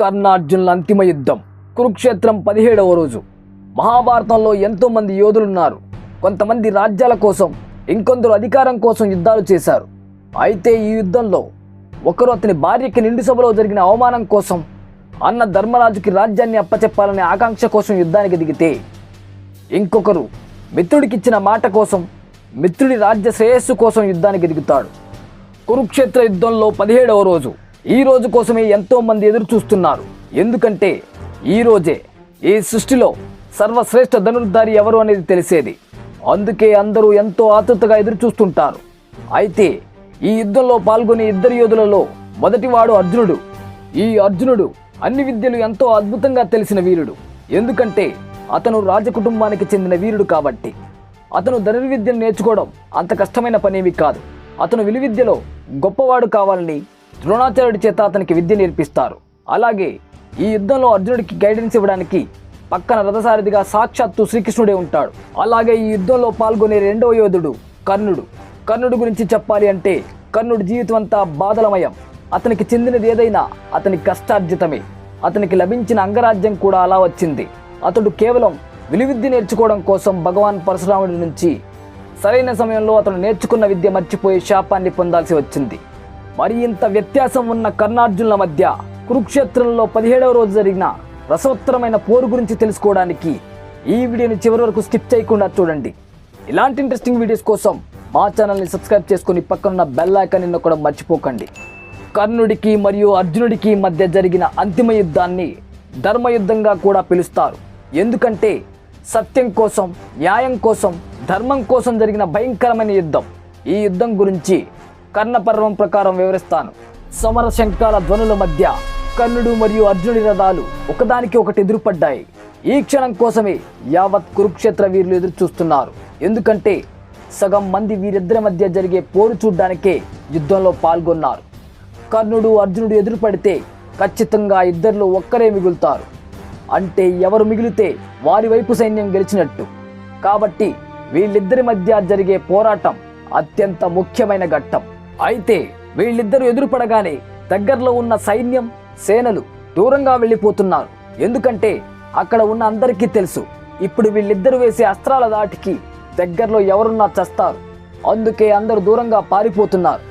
కర్ణార్జునుల అంతిమ యుద్ధం. కురుక్షేత్రం పదిహేడవ రోజు. మహాభారతంలో ఎంతోమంది యోధులున్నారు. కొంతమంది రాజ్యాల కోసం ఇంకొందరు అధికారం కోసం యుద్ధాలు చేశారు. అయితే ఈ యుద్ధంలో ఒకరు అతని భార్యకి నిండు సభలో జరిగిన అవమానం కోసం అన్న ధర్మరాజుకి రాజ్యాన్ని అప్పచెప్పాలనే ఆకాంక్ష కోసం యుద్ధానికి దిగితే ఇంకొకరు మిత్రుడికిచ్చిన మాట కోసం మిత్రుడి రాజ్య శ్రేయస్సు కోసం యుద్ధానికి దిగుతాడు. కురుక్షేత్ర యుద్ధంలో పదిహేడవ రోజు. ఈ రోజు కోసమే ఎంతో మంది ఎదురు చూస్తున్నారు. ఎందుకంటే ఈ రోజే ఈ సృష్టిలో సర్వశ్రేష్ఠ ధనుర్ధారి ఎవరు అనేది తెలిసేది. అందుకే అందరూ ఎంతో ఆతృతగా ఎదురు చూస్తుంటారు. అయితే ఈ యుద్ధంలో పాల్గొనే ఇద్దరు యోధులలో మొదటివాడు అర్జునుడు. ఈ అర్జునుడు అన్ని విద్యలు ఎంతో అద్భుతంగా తెలిసిన వీరుడు. ఎందుకంటే అతను రాజకుటుంబానికి చెందిన వీరుడు కాబట్టి. అతను ధనుర్విద్యను నేర్చుకోవడం అంత కష్టమైన పనేమి కాదు. అతను విలువిద్యలో గొప్పవాడు కావాలని ద్రోణాచార్యుడి చేత అతనికి విద్య నేర్పిస్తారు. అలాగే ఈ యుద్ధంలో అర్జునుడికి గైడెన్స్ ఇవ్వడానికి పక్కన రథసారథిగా సాక్షాత్తు శ్రీకృష్ణుడే ఉంటాడు. అలాగే ఈ యుద్ధంలో పాల్గొనే రెండవ యోధుడు కర్ణుడు. కర్ణుడు గురించి చెప్పాలి అంటే కర్ణుడి జీవితం అంతా బాధలమయం అతనికి చెందినది ఏదైనా అతని కష్టార్జితమే. అతనికి లభించిన అంగరాజ్యం కూడా అలా వచ్చింది. అతడు కేవలం విలువిద్య నేర్చుకోవడం కోసం భగవాన్ పరశురాముడి నుంచి సరైన సమయంలో అతను నేర్చుకున్న విద్య మర్చిపోయి శాపాన్ని పొందాల్సి వచ్చింది. మరి ఇంత వ్యత్యాసం ఉన్న కర్ణార్జునుల మధ్య కురుక్షేత్రంలో పదిహేడవ రోజు జరిగిన రసోత్తరమైన పోరు గురించి తెలుసుకోవడానికి ఈ వీడియోని చివరి వరకు స్కిప్ చేయకుండా చూడండి. ఇలాంటి ఇంట్రెస్టింగ్ వీడియోస్ కోసం మా ఛానల్ని సబ్స్క్రైబ్ చేసుకుని పక్కనున్న బెల్ ఐకాన్ని నొక్కడం మర్చిపోకండి. కర్ణుడికి మరియు అర్జునుడికి మధ్య జరిగిన అంతిమ యుద్ధాన్ని ధర్మయుద్ధంగా కూడా పిలుస్తారు. ఎందుకంటే సత్యం కోసం న్యాయం కోసం ధర్మం కోసం జరిగిన భయంకరమైన యుద్ధం. ఈ యుద్ధం గురించి కర్ణపర్వం ప్రకారం వివరిస్తాను. సమర శంఖాల ధ్వనుల మధ్య కర్ణుడు మరియు అర్జునుడి రథాలు ఒకదానికి ఒకటి ఎదురుపడ్డాయి. ఈ క్షణం కోసమే యావత్ కురుక్షేత్ర వీరులు ఎదురు చూస్తున్నారు. ఎందుకంటే సగం మంది వీరిద్దరి మధ్య జరిగే పోరు చూడ్డానికే యుద్ధంలో పాల్గొన్నారు. కర్ణుడు అర్జునుడు ఎదురు పడితే ఖచ్చితంగా ఇద్దరిలో ఒక్కరే మిగులుతారు. అంటే ఎవరు మిగిలితే వారి వైపు సైన్యం గెలిచినట్టు. కాబట్టి వీళ్ళిద్దరి మధ్య జరిగే పోరాటం అత్యంత ముఖ్యమైన ఘట్టం. అయితే వీళ్ళిద్దరూ ఎదురుపడగానే దగ్గరలో ఉన్న సైన్యం సేనలు దూరంగా వెళ్ళిపోతున్నారు. ఎందుకంటే అక్కడ ఉన్న అందరికీ తెలుసు ఇప్పుడు వీళ్ళిద్దరూ వేసే అస్త్రాల దాటికి దగ్గరలో ఎవరున్నా చస్తారు. అందుకే అందరూ దూరంగా పారిపోతున్నారు.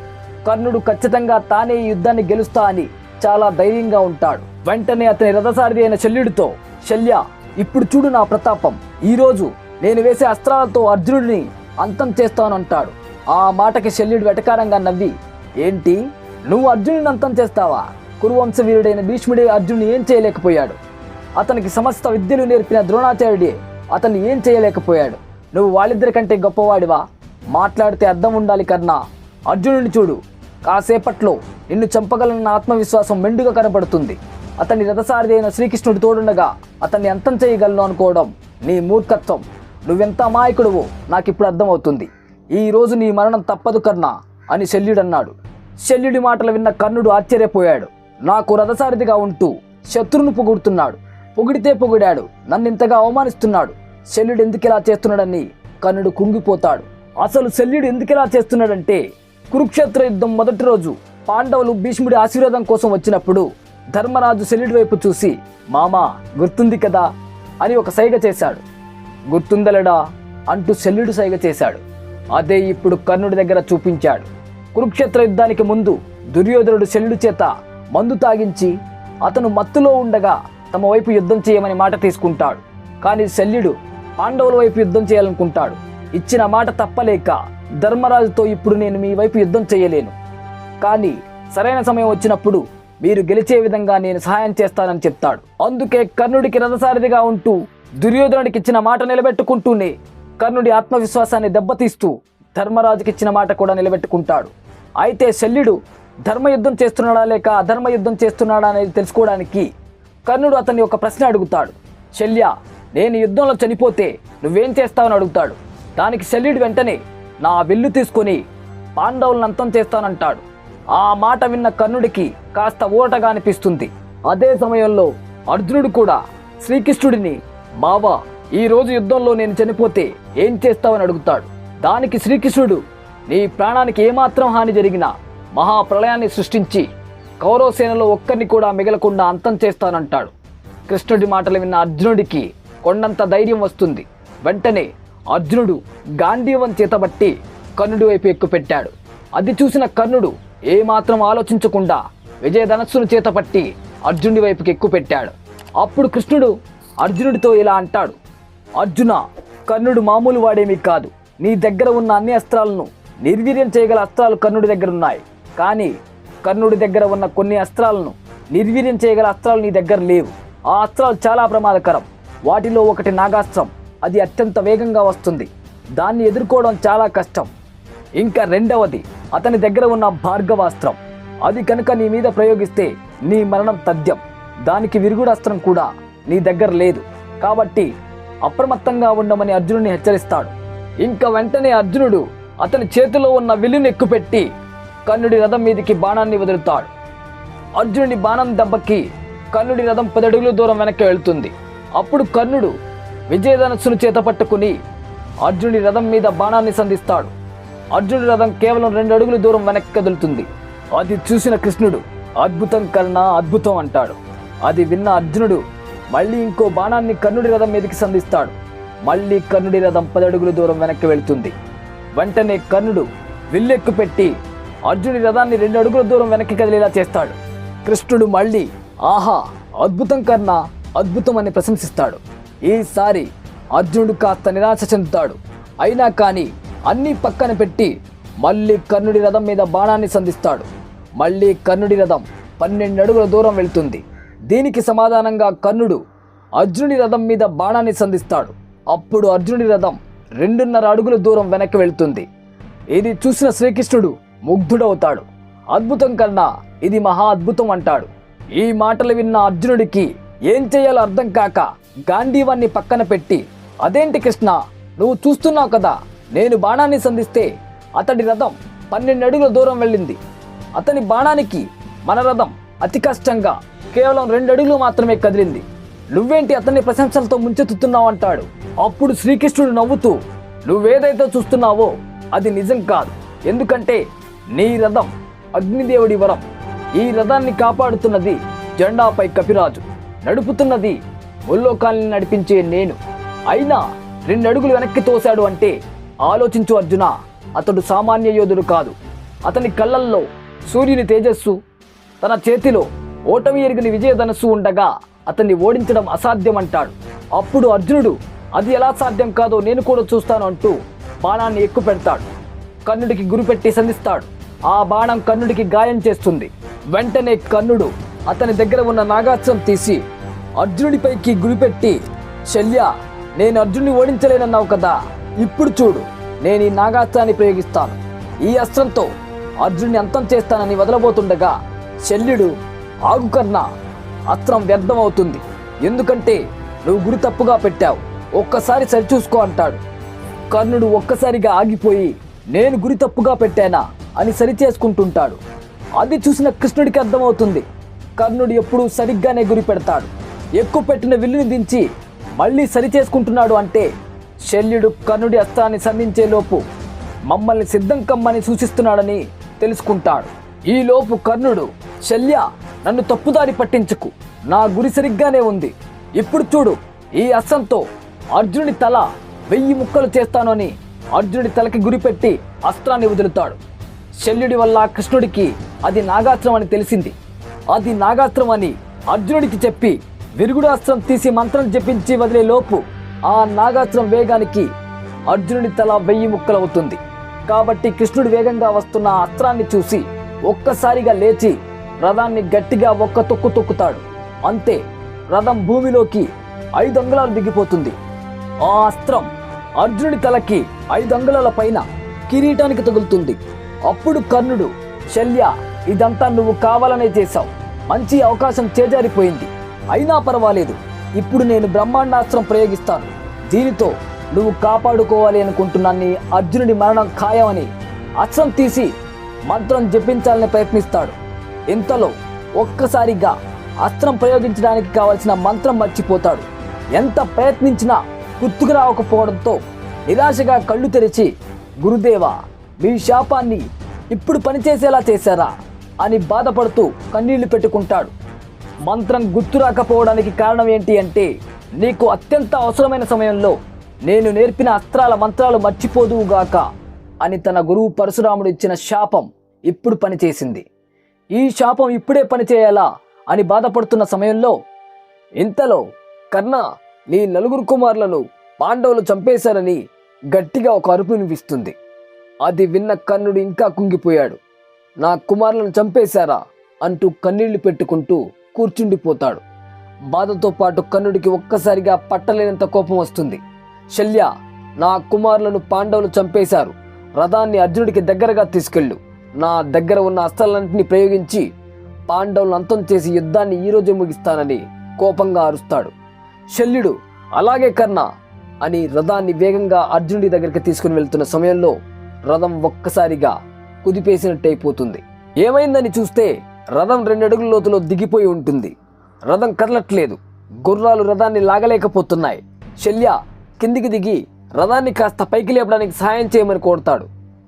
కర్ణుడు ఖచ్చితంగా తానే ఈ యుద్ధాన్ని గెలుస్తా అని చాలా ధైర్యంగా ఉంటాడు. వెంటనే అతని రథసారి అయిన శల్యుడితో శల్య ఇప్పుడు చూడు నా ప్రతాపం. ఈరోజు నేను వేసే అస్త్రాలతో అర్జునుడిని అంతం చేస్తానంటాడు ఆ మాటకి శల్యుడు వెటకారంగా నవ్వి ఏంటి? నువ్వు అర్జునుని అంతం చేస్తావా? కురువంశ వీరుడైన భీష్ముడే అర్జునుని ఏం చేయలేకపోయాడు? అతనికి సమస్త విద్యలు నేర్పిన ద్రోణాచార్యుడే అతన్ని ఏం చేయలేకపోయాడు? నువ్వు వాళ్ళిద్దరి కంటే గొప్పవాడివా? మాట్లాడితే అర్థం ఉండాలి కర్ణా. అర్జునుని చూడు. కాసేపట్లో నిన్ను చంపగలన్న ఆత్మవిశ్వాసం మెండుగా కనబడుతుంది. అతని రథసారిది అయిన శ్రీకృష్ణుడు తోడుండగా అతన్ని అంతం చేయగలను అనుకోవడం నీ మూర్ఖత్వం. నువ్వెంత అమాయకుడువో నాకిప్పుడు అర్థమవుతుంది. ఈ రోజు నీ మరణం తప్పదు కర్ణ అని శల్యుడన్నాడు. శల్యుడి మాటలు విన్న కర్ణుడు ఆశ్చర్యపోయాడు. నాకు రథసారథిగా ఉంటూ శత్రువును పొగుడుతున్నాడు. పొగిడితే పొగిడాడు. నన్నింతగా అవమానిస్తున్నాడు. శల్యుడు ఎందుకు చేస్తున్నాడని కర్ణుడు కుంగిపోతాడు. అసలు శల్యుడు ఎందుకు చేస్తున్నాడంటే కురుక్షేత్ర యుద్ధం మొదటి రోజు పాండవులు భీష్ముడి ఆశీర్వాదం కోసం వచ్చినప్పుడు ధర్మరాజు శల్యుడి వైపు చూసి మామా గుర్తుంది కదా అని ఒక సైగ చేశాడు. గుర్తుందలడా అంటూ శల్యుడు సైగ చేశాడు. అదే ఇప్పుడు కర్ణుడి దగ్గర చూపించాడు. కురుక్షేత్ర యుద్ధానికి ముందు దుర్యోధనుడు శల్యుడు చేత మందు తాగించి అతను మత్తులో ఉండగా తమ వైపు యుద్ధం చేయమని మాట తీసుకుంటాడు. కానీ శల్యుడు పాండవుల వైపు యుద్ధం చేయాలనుకుంటాడు. ఇచ్చిన మాట తప్పలేక ధర్మరాజుతో ఇప్పుడు నేను మీ వైపు యుద్ధం చేయలేను. కానీ సరైన సమయం వచ్చినప్పుడు మీరు గెలిచే విధంగా నేను సహాయం చేస్తానని చెప్తాడు. అందుకే కర్ణుడికి రథసారథిగా ఉంటూ దుర్యోధనుడికి ఇచ్చిన మాట నిలబెట్టుకుంటూనే కర్ణుడి ఆత్మవిశ్వాసాన్ని దెబ్బతీస్తూ ధర్మరాజుకి ఇచ్చిన మాట కూడా నిలబెట్టుకుంటాడు. అయితే శల్యుడు ధర్మయుద్ధం చేస్తున్నాడా లేక అధర్మ యుద్ధం చేస్తున్నాడా అనేది తెలుసుకోవడానికి కర్ణుడు అతన్ని ఒక ప్రశ్న అడుగుతాడు. శల్య నేను యుద్ధంలో చనిపోతే నువ్వేం చేస్తావని అడుగుతాడు. దానికి శల్యుడు వెంటనే నా వెల్లు తీసుకొని పాండవులను అంతం చేస్తానంటాడు. ఆ మాట విన్న కర్ణుడికి కాస్త ఊరటగా అనిపిస్తుంది. అదే సమయంలో అర్జునుడు కూడా శ్రీకృష్ణుడిని బావా ఈ రోజు యుద్ధంలో నేను చనిపోతే ఏం చేస్తావని అడుగుతాడు. దానికి శ్రీకృష్ణుడు నీ ప్రాణానికి ఏమాత్రం హాని జరిగినా మహాప్రళయాన్ని సృష్టించి కౌరవసేనలో ఒక్కరిని కూడా మిగలకుండా అంతం చేస్తానంటాడు. కృష్ణుడి మాటలు విన్న అర్జునుడికి కొండంత ధైర్యం వస్తుంది. వెంటనే అర్జునుడు గాంధీవం చేతబట్టి కర్ణుడి వైపు ఎక్కుపెట్టాడు. అది చూసిన కర్ణుడు ఏమాత్రం ఆలోచించకుండా విజయధనస్సును చేతపట్టి అర్జునుడి వైపుకి ఎక్కుపెట్టాడు. అప్పుడు కృష్ణుడు అర్జునుడితో ఇలా అంటాడు. అర్జున కర్ణుడు మామూలు వాడేమీ కాదు. నీ దగ్గర ఉన్న అన్ని అస్త్రాలను నిర్వీర్యం చేయగల అస్త్రాలు కర్ణుడి దగ్గర ఉన్నాయి. కానీ కర్ణుడి దగ్గర ఉన్న కొన్ని అస్త్రాలను నిర్వీర్యం చేయగల అస్త్రాలు నీ దగ్గర లేవు. ఆ అస్త్రాలు చాలా ప్రమాదకరం. వాటిలో ఒకటి నాగాస్త్రం. అది అత్యంత వేగంగా వస్తుంది. దాన్ని ఎదుర్కోవడం చాలా కష్టం. ఇంకా రెండవది అతని దగ్గర ఉన్న భార్గవాస్త్రం. అది కనుక నీ మీద ప్రయోగిస్తే నీ మరణం తథ్యం. దానికి విరుగుడాస్త్రం కూడా నీ దగ్గర లేదు. కాబట్టి అప్రమత్తంగా ఉండమని అర్జునుడిని హెచ్చరిస్తాడు. ఇంకా వెంటనే అర్జునుడు అతని చేతిలో ఉన్న విల్లుని ఎక్కుపెట్టి కర్ణుడి రథం మీదికి బాణాన్ని వదులుతాడు. అర్జునుడి బాణం దెబ్బకి కర్ణుడి రథం పదడుగుల దూరం వెనక్కి వెళ్తుంది. అప్పుడు కర్ణుడు విజయధనస్సును చేత పట్టుకుని అర్జునుడి రథం మీద బాణాన్ని సంధిస్తాడు. అర్జునుడి రథం కేవలం రెండు అడుగుల దూరం వెనక్కి కదులుతుంది. అది చూసిన కృష్ణుడు అద్భుతం కన్నా అద్భుతం అంటాడు. అది విన్న అర్జునుడు మళ్ళీ ఇంకో బాణాన్ని కర్ణుడి రథం మీదకి సంధిస్తాడు. మళ్ళీ కర్ణుడి రథం పదడుగుల దూరం వెనక్కి వెళ్తుంది. వెంటనే కర్ణుడు విల్లెక్కు పెట్టి అర్జుని రథాన్ని రెండు అడుగుల దూరం వెనక్కి కదిలేలా చేస్తాడు. కృష్ణుడు మళ్ళీ ఆహా అద్భుతం కన్నా అద్భుతం అని ప్రశంసిస్తాడు. ఈసారి అర్జునుడు కాస్త నిరాశ చెందుతాడు. అయినా కానీ అన్నీ పక్కన పెట్టి మళ్ళీ కర్ణుడి రథం మీద బాణాన్ని సంధిస్తాడు. మళ్ళీ కర్ణుడి రథం పన్నెండు అడుగుల దూరం వెళ్తుంది. దీనికి సమాధానంగా కర్ణుడు అర్జునుడి రథం మీద బాణాన్ని సంధిస్తాడు? అప్పుడు అర్జునుడి రథం రెండున్నర అడుగుల దూరం వెనక్కి వెళ్తుంది. ఇది చూసిన శ్రీకృష్ణుడు ముగ్ధుడవుతాడు. అద్భుతం కన్నా ఇది మహా అద్భుతం అంటాడు. ఈ మాటలు విన్న అర్జునుడికి ఏం చేయాలో అర్థం కాక గాంధీవాన్ని పక్కన పెట్టి అదేంటి కృష్ణ నువ్వు చూస్తున్నావు కదా నేను బాణాన్ని సంధిస్తే అతడి రథం పన్నెండు అడుగుల దూరం వెళ్ళింది. అతని బాణానికి మన రథం అతి కష్టంగా కేవలం రెండు అడుగులు మాత్రమే కదిలింది. నువ్వేంటి అతన్ని ప్రశంసలతో ముంచెత్తుతున్నావు అంటాడు. అప్పుడు శ్రీకృష్ణుడు నవ్వుతూ నువ్వేదైతే చూస్తున్నావో అది నిజం కాదు. ఎందుకంటే నీ రథం అగ్నిదేవుడి వరం. ఈ రథాన్ని కాపాడుతున్నది జెండాపై కపిరాజు. నడుపుతున్నది ముల్లోకాల్ని నడిపించే నేను. అయినా రెండు అడుగులు వెనక్కి తోశాడు అంటే ఆలోచించు అర్జున అతడు సామాన్య యోధుడు కాదు. అతని కళ్ళల్లో సూర్యుని తేజస్సు తన చేతిలో ఓటమి ఎరిగిన విజయధనస్సు ఉండగా అతన్ని ఓడించడం అసాధ్యం అంటాడు అప్పుడు అర్జునుడు అది ఎలా సాధ్యం కాదో నేను కూడా చూస్తాను అంటూ బాణాన్ని ఎక్కుపెడతాడు కర్ణుడికి గురిపెట్టి సంధిస్తాడు. ఆ బాణం కర్ణుడికి గాయం చేస్తుంది. వెంటనే కర్ణుడు అతని దగ్గర ఉన్న నాగాస్త్రం తీసి అర్జునుడిపైకి గురిపెట్టి శల్య నేను అర్జునుడిని ఓడించలేనన్నావు కదా ఇప్పుడు చూడు నేను ఈ నాగాస్త్రాన్ని ప్రయోగిస్తాను. ఈ అస్త్రంతో అర్జునుడిని అంతం చేస్తానని వదలబోతుండగా శల్యుడు ఆగుకర్ణ అస్త్రం వ్యర్థమవుతుంది. ఎందుకంటే నువ్వు గురి తప్పుగా పెట్టావు. ఒక్కసారి సరిచూసుకో అంటాడు. కర్ణుడు ఒక్కసారిగా ఆగిపోయి నేను గురి తప్పుగా పెట్టానా అని సరిచేసుకుంటుంటాడు. అది చూసిన కృష్ణుడికి అర్థమవుతుంది. కర్ణుడు ఎప్పుడూ సరిగ్గానే గురి పెడతాడు. ఎక్కువ పెట్టిన విల్లుని దించి మళ్ళీ సరిచేసుకుంటున్నాడు అంటే శల్యుడు కర్ణుడి అస్త్రాన్ని సంధించేలోపు మమ్మల్ని సిద్ధం కమ్మని సూచిస్తున్నాడని తెలుసుకుంటాడు. ఈ లోపు కర్ణుడు శల్య నన్ను తప్పుదారి పట్టించుకు. నా గురి సరిగ్గానే ఉంది. ఇప్పుడు చూడు ఈ అస్త్రంతో అర్జునుడి తల వెయ్యి ముక్కలు చేస్తాను అని అర్జునుడి తలకి గురిపెట్టి అస్త్రాన్ని వదులుతాడు. శల్యుడి వల్ల కృష్ణుడికి అది నాగాస్త్రం అని తెలిసింది. అది నాగాస్త్రం అని అర్జునుడికి చెప్పి విరుగుడాస్త్రం తీసి మంత్రం జపించి వదిలే లోపు ఆ నాగాస్త్రం వేగానికి అర్జునుడి తల వెయ్యి ముక్కలవుతుంది కాబట్టి కృష్ణుడు వేగంగా వస్తున్న అస్త్రాన్ని చూసి ఒక్కసారిగా లేచి రథాన్ని గట్టిగా ఒక్క తొక్కు తొక్కుతాడు. అంతే రథం భూమిలోకి ఐదు అంగుళాలు దిగిపోతుంది. ఆ అస్త్రం అర్జునుడి తలకి ఐదు అంగుళాల పైన కిరీటానికి తగులుతుంది. అప్పుడు కర్ణుడు శల్య ఇదంతా నువ్వు కావాలనే చేశావు. మంచి అవకాశం చేజారిపోయింది. అయినా పర్వాలేదు. ఇప్పుడు నేను బ్రహ్మాండాస్త్రం ప్రయోగిస్తాను. దీనితో నువ్వు కాపాడుకోవాలి అనుకుంటున్నాన్ని అర్జునుడి మరణం ఖాయమని అస్త్రం తీసి మంత్రం జపించాలని ప్రయత్నిస్తాడు. ఇంతలో ఒక్కసారిగా అస్త్రం ప్రయోగించడానికి కావలసిన మంత్రం మర్చిపోతాడు. ఎంత ప్రయత్నించినా గుర్తుకు రావకపోవడంతో నిరాశగా కళ్ళు తెరిచి గురుదేవా మీ శాపాన్ని ఇప్పుడు పనిచేసేలా చేశారా? అని బాధపడుతూ కన్నీళ్ళు పెట్టుకుంటాడు. మంత్రం గుర్తు రాకపోవడానికి కారణం ఏంటి అంటే నీకు అత్యంత అవసరమైన సమయంలో నేను నేర్పిన అస్త్రాల మంత్రాలు మర్చిపోదువుగాక అని తన గురువు పరశురాముడు ఇచ్చిన శాపం ఇప్పుడు పనిచేసింది. ఈ శాపం ఇప్పుడే పనిచేయాలా అని బాధపడుతున్న సమయంలో ఇంతలో కర్ణ నీ నలుగురు కుమారులను పాండవులు చంపేశారని గట్టిగా ఒక అరుపు వినిపిస్తుంది. అది విన్న కర్ణుడు ఇంకా కుంగిపోయాడు. నా కుమారులను చంపేశారా? అంటూ కన్నీళ్ళు పెట్టుకుంటూ కూర్చుండిపోతాడు. బాధతో పాటు కర్ణుడికి ఒక్కసారిగా పట్టలేనంత కోపం వస్తుంది. శల్య నా కుమారులను పాండవులు చంపేశారు. రథాన్ని అర్జునుడికి దగ్గరగా తీసుకెళ్ళు. నా దగ్గర ఉన్న అస్త్రాలన్నింటినీ ప్రయోగించి పాండవులను అంతం చేసి యుద్ధాన్ని ఈరోజు ముగిస్తానని కోపంగా అరుస్తాడు. శల్యుడు అలాగే కర్ణ అని రథాన్ని వేగంగా అర్జునుడి దగ్గరికి తీసుకుని వెళ్తున్న సమయంలో రథం ఒక్కసారిగా కుదిపేసినట్టయిపోతుంది ఏమైందని చూస్తే రథం రెండడుగుల లోతులో దిగిపోయి ఉంటుంది. రథం కదలట్లేదు. గుర్రాలు రథాన్ని లాగలేకపోతున్నాయి. శల్య కిందికి దిగి రథాన్ని కాస్త పైకి లేపడానికి సహాయం చేయమని కోరుతాడు.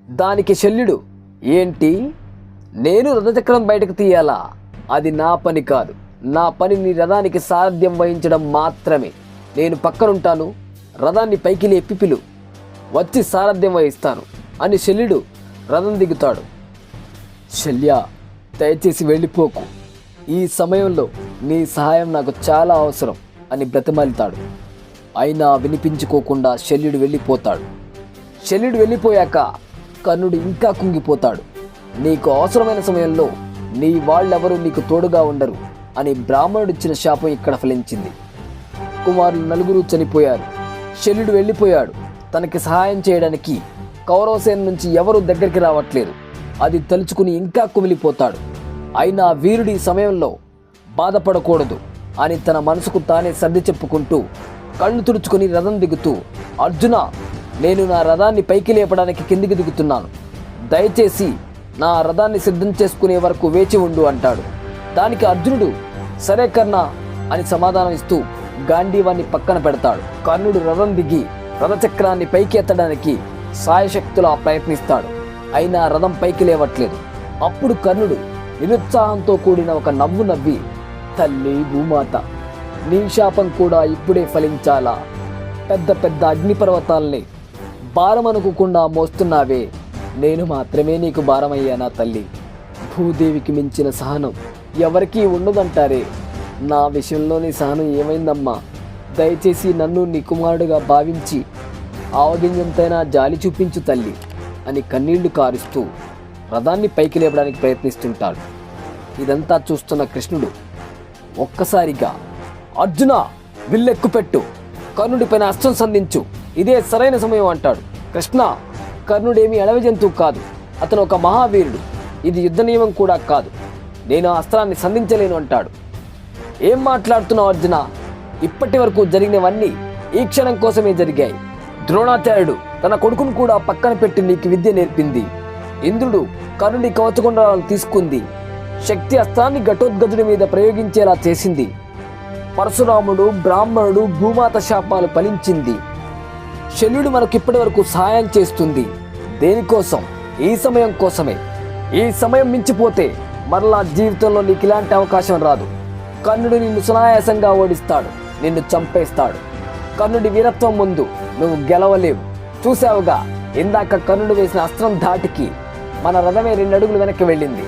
దానికి శల్యుడు ఏంటి? నేను రథచక్రం బయటకు తీయాలా? అది నా పని కాదు. నా పని నీ రథానికి సారథ్యం వహించడం మాత్రమే. నేను పక్కనుంటాను. రథాన్ని పైకి లేపి పిలు. వచ్చి సారథ్యం వహిస్తాను అని శల్యుడు రథం దిగుతాడు. శల్య దయచేసి వెళ్ళిపోకు. ఈ సమయంలో నీ సహాయం నాకు చాలా అవసరం అని బ్రతిమాలుతాడు. అయినా వినిపించుకోకుండా శల్యుడు వెళ్ళిపోతాడు. శల్యుడు వెళ్ళిపోయాక కర్ణుడు ఇంకా కుంగిపోతాడు. నీకు అవసరమైన సమయంలో నీ వాళ్ళెవరూ నీకు తోడుగా ఉండరు అని బ్రాహ్మణుడిచ్చిన శాపం ఇక్కడ ఫలించింది. కుమారులు నలుగురు చనిపోయారు. శల్యుడు వెళ్ళిపోయాడు. తనకి సహాయం చేయడానికి కౌరవసేన నుంచి ఎవరు దగ్గరికి రావట్లేదు. అది తలుచుకుని ఇంకా కుమిలిపోతాడు. అయినా వీరుడి సమయంలో బాధపడకూడదు అని తన మనసుకు తానే సర్ది చెప్పుకుంటూ కళ్ళు తుడుచుకుని రథం దిగుతూ అర్జున నేను నా రథాన్ని పైకి లేపడానికి కిందికి దిగుతున్నాను. దయచేసి నా రథాన్ని సిద్ధం చేసుకునే వరకు వేచి ఉండు అంటాడు. దానికి అర్జునుడు సరే కర్ణ అని సమాధానం ఇస్తూ గాంధీవాన్ని పక్కన పెడతాడు. కర్ణుడు రథం దిగి రథచక్రాన్ని పైకి ఎత్తడానికి సాయశక్తులా ప్రయత్నిస్తాడు. అయినా రథం పైకి లేవట్లేదు. అప్పుడు కర్ణుడు నిరుత్సాహంతో కూడిన ఒక నవ్వు నవ్వి తల్లి భూమాత నీ శాపం కూడా ఇప్పుడే ఫలించాలా? పెద్ద పెద్ద అగ్నిపర్వతాల్ని భారమనుకోకుండా మోస్తున్నావే. నేను మాత్రమే నీకు భారమయ్యానా తల్లి? భూదేవికి మించిన సహనం ఎవరికీ ఉండదంటారే? నా విషయంలోని సహనం ఏమైందమ్మా? దయచేసి నన్ను నీ కుమారుడుగా భావించి ఆవగింజంతైనా జాలి చూపించు తల్లి అని కన్నీళ్ళు కారుస్తూ రథాన్ని పైకి లేపడానికి ప్రయత్నిస్తుంటాడు. ఇదంతా చూస్తున్న కృష్ణుడు ఒక్కసారిగా అర్జున విల్లెక్కుపెట్టు. కర్ణుడిపైన అస్త్రం సంధించు. ఇదే సరైన సమయం అంటాడు. కృష్ణ కర్ణుడేమీ అడవి జంతువు కాదు. అతను ఒక మహావీరుడు. ఇది యుద్ధ నియమం కూడా కాదు. నేను ఆ అస్త్రాన్ని సంధించలేను అంటాడు. ఏం మాట్లాడుతున్నావు అర్జున? ఇప్పటి వరకు జరిగినవన్నీ ఈ క్షణం కోసమే జరిగాయి. ద్రోణాచార్యుడు తన కొడుకును కూడా పక్కన పెట్టి నీకు విద్య నేర్పింది. ఇంద్రుడు కర్ణుడి కవచకుండాలను తీసుకుంది. శక్తి అస్త్రాన్ని ఘటోద్గజుడి మీద ప్రయోగించేలా చేసింది. పరశురాముడు బ్రాహ్మణుడు భూమాత శాపాలు ఫలించింది. శల్యుడు మనకు ఇప్పటి వరకు సహాయం చేస్తుంది. దేనికోసం? ఈ సమయం కోసమే. ఈ సమయం మించిపోతే మరలా జీవితంలో నీకు ఇలాంటి అవకాశం రాదు. కర్ణుడు నిన్ను సునాయాసంగా ఓడిస్తాడు. నిన్ను చంపేస్తాడు. కర్ణుడి వీరత్వం ముందు నువ్వు గెలవలేవు. చూసావుగా ఇందాక కర్ణుడు వేసిన అస్త్రం ధాటికి మన రథమే రెండు అడుగులు వెనక్కి వెళ్ళింది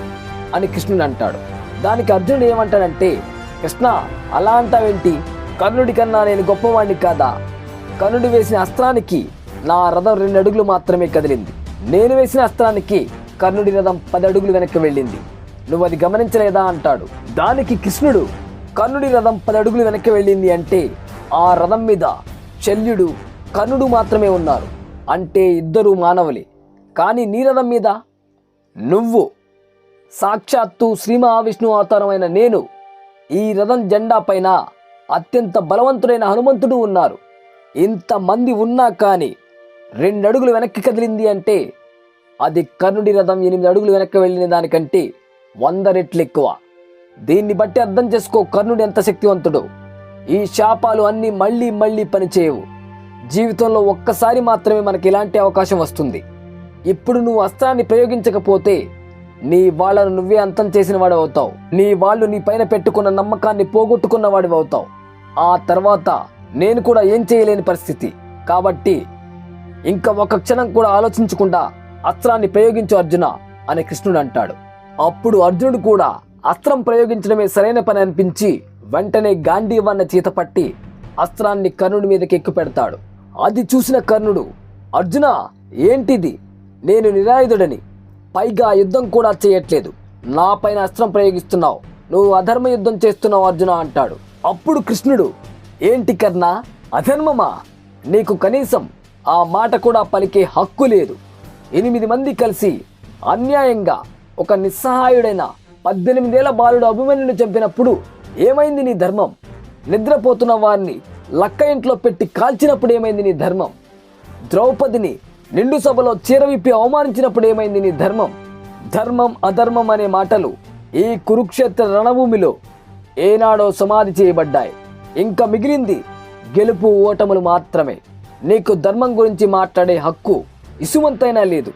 అని కృష్ణుడు అంటాడు. దానికి అర్జునుడు ఏమంటాడంటే కృష్ణ అలా అంటావేంటి కర్ణుడి కన్నా నేను గొప్పవాణ్ణి కాదా? కర్ణుడు వేసిన అస్త్రానికి నా రథం రెండు అడుగులు మాత్రమే కదిలింది. నేను వేసిన అస్త్రానికి కర్ణుడి రథం పది అడుగులు వెనక్కి వెళ్ళింది. నువ్వు అది గమనించలేదా? అంటాడు. దానికి కృష్ణుడు కర్ణుడి రథం పది అడుగులు వెనక్కి వెళ్ళింది అంటే ఆ రథం మీద శల్యుడు కర్ణుడు మాత్రమే ఉన్నారు. అంటే ఇద్దరు మానవులే. కానీ నీ రథం మీద? నువ్వు. సాక్షాత్తు శ్రీ మహావిష్ణువు అవతారమైన నేను ఈ రథం జెండా పైన అత్యంత బలవంతుడైన హనుమంతుడు ఉన్నారు. ఇంతమంది ఉన్నా కానీ రెండు అడుగులు వెనక్కి కదిలింది అంటే అది కర్ణుడి రథం ఎనిమిది అడుగులు వెనక్కి వెళ్ళిన దానికంటే వంద రెట్లు ఎక్కువ. దీన్ని బట్టి అర్థం చేసుకో కర్ణుడు ఎంత శక్తివంతుడో. ఈ శాపాలు అన్నీ మళ్ళీ మళ్ళీ పనిచేయవు. జీవితంలో ఒక్కసారి మాత్రమే మనకి ఇలాంటి అవకాశం వస్తుంది. ఇప్పుడు నువ్వు అస్త్రాన్ని ప్రయోగించకపోతే నీ వాళ్ళను నువ్వే అంతం చేసిన వాడు అవుతావు నీ వాళ్ళు నీ పైన పెట్టుకున్న నమ్మకాన్ని పోగొట్టుకున్న వాడివి అవుతావు ఆ తర్వాత నేను కూడా ఏం చేయలేని పరిస్థితి. కాబట్టి ఇంకా ఒక క్షణం కూడా ఆలోచించకుండా అస్త్రాన్ని ప్రయోగించు అర్జున అని కృష్ణుడు అంటాడు. అప్పుడు అర్జునుడు కూడా అస్త్రం ప్రయోగించడమే సరైన పని అనిపించి వెంటనే గాంధీవన్న చేత పట్టి అస్త్రాన్ని కర్ణుడి మీదకి ఎక్కు పెడతాడు. అది చూసిన కర్ణుడు అర్జున ఏంటిది? నేను నిరాయుధుడని. పైగా యుద్ధం కూడా చేయట్లేదు. నాపైన అస్త్రం ప్రయోగిస్తున్నావు. నువ్వు అధర్మ యుద్ధం చేస్తున్నావు అర్జున అంటాడు. అప్పుడు కృష్ణుడు ఏంటి కర్ణ? అధర్మమా? నీకు కనీసం ఆ మాట కూడా పలికే హక్కు లేదు. ఎనిమిది మంది కలిసి అన్యాయంగా ఒక నిస్సహాయుడైన పద్దెనిమిదేళ్ళ బాలుడు అభిమన్యుని చంపినప్పుడు ఏమైంది నీ ధర్మం? నిద్రపోతున్న వారిని లక్క ఇంట్లో పెట్టి కాల్చినప్పుడు ఏమైంది నీ ధర్మం? ద్రౌపదిని నిండు సభలో చీరవిప్పి అవమానించినప్పుడు ఏమైంది నీ ధర్మం? ధర్మం అధర్మం అనే మాటలు ఈ కురుక్షేత్ర రణభూమిలో ఏనాడో సమాధి చేయబడ్డాయి. ఇంకా మిగిలింది గెలుపు ఓటములు మాత్రమే. నీకు ధర్మం గురించి మాట్లాడే హక్కు ఇసుమంతైనా లేదు.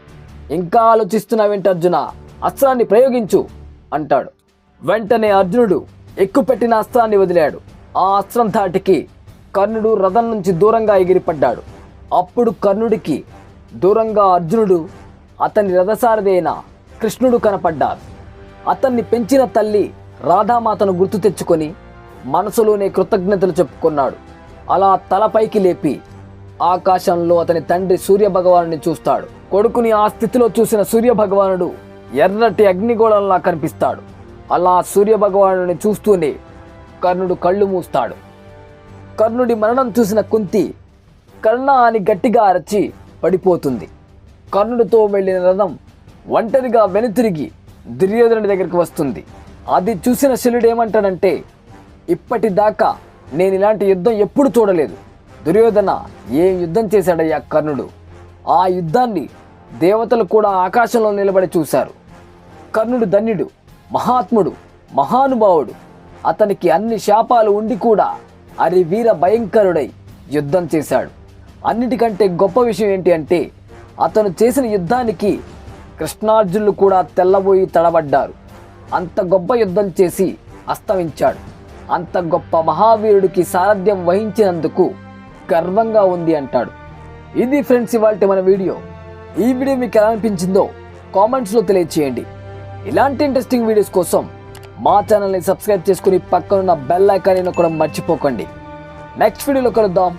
ఇంకా ఆలోచిస్తున్నావేంటి అర్జున? అస్త్రాన్ని ప్రయోగించు అంటాడు. వెంటనే అర్జునుడు ఎక్కుపెట్టిన అస్త్రాన్ని వదిలాడు. ఆ అస్త్రం ధాటికి కర్ణుడు రథం నుంచి దూరంగా ఎగిరిపడ్డాడు. అప్పుడు కర్ణుడికి దూరంగా అర్జునుడు అతని రథసారదైన కృష్ణుడు కనపడ్డారు అతన్ని పెంచిన తల్లి రాధామాతను గుర్తు తెచ్చుకొని మనసులోనే కృతజ్ఞతలు చెప్పుకున్నాడు. అలా తలపైకి లేపి ఆకాశంలో అతని తండ్రి సూర్య భగవానుని చూస్తాడు. కొడుకుని ఆ స్థితిలో చూసిన సూర్య భగవానుడు ఎర్రటి అగ్నిగోళంలా కనిపిస్తాడు. అలా సూర్యభగవానుని చూస్తూనే కర్ణుడు కళ్ళు మూస్తాడు. కర్ణుడి మరణం చూసిన కుంతి కర్ణ అని గట్టిగా అరచి పడిపోతుంది. కర్ణుడితో వెళ్ళిన రథం ఒంటరిగా వెనుతిరిగి దుర్యోధనుడి దగ్గరికి వస్తుంది. అది చూసిన శల్యుడు ఏమంటాడంటే ఇప్పటిదాకా నేను ఇలాంటి యుద్ధం ఎప్పుడు చూడలేదు. దుర్యోధన ఏం యుద్ధం చేశాడయ్యా కర్ణుడు? ఆ యుద్ధాన్ని దేవతలు కూడా ఆకాశంలో నిలబడి చూశారు. కర్ణుడు ధన్యుడు మహాత్ముడు మహానుభావుడు. అతనికి అన్ని శాపాలు ఉండి కూడా అరి వీర భయంకరుడై యుద్ధం చేశాడు. అన్నిటికంటే గొప్ప విషయం ఏంటి అంటే అతను చేసిన యుద్ధానికి కృష్ణార్జునులు కూడా తెల్లబోయి తడబడ్డారు. అంత గొప్ప యుద్ధం చేసి అస్తమించాడు. అంత గొప్ప మహావీరుడికి సారథ్యం వహించినందుకు గర్వంగా ఉంది అంటాడు. ఇది ఫ్రెండ్స్ ఇవాళ మన వీడియో. ఈ వీడియో మీకు ఎలా అనిపించిందో కామెంట్స్లో తెలియచేయండి. ఇలాంటి ఇంట్రెస్టింగ్ వీడియోస్ కోసం మా ఛానల్ని సబ్స్క్రైబ్ చేసుకుని పక్కనున్న బెల్ ఐకాన్ కూడా మర్చిపోకండి. నెక్స్ట్ వీడియోలో కలుద్దాం.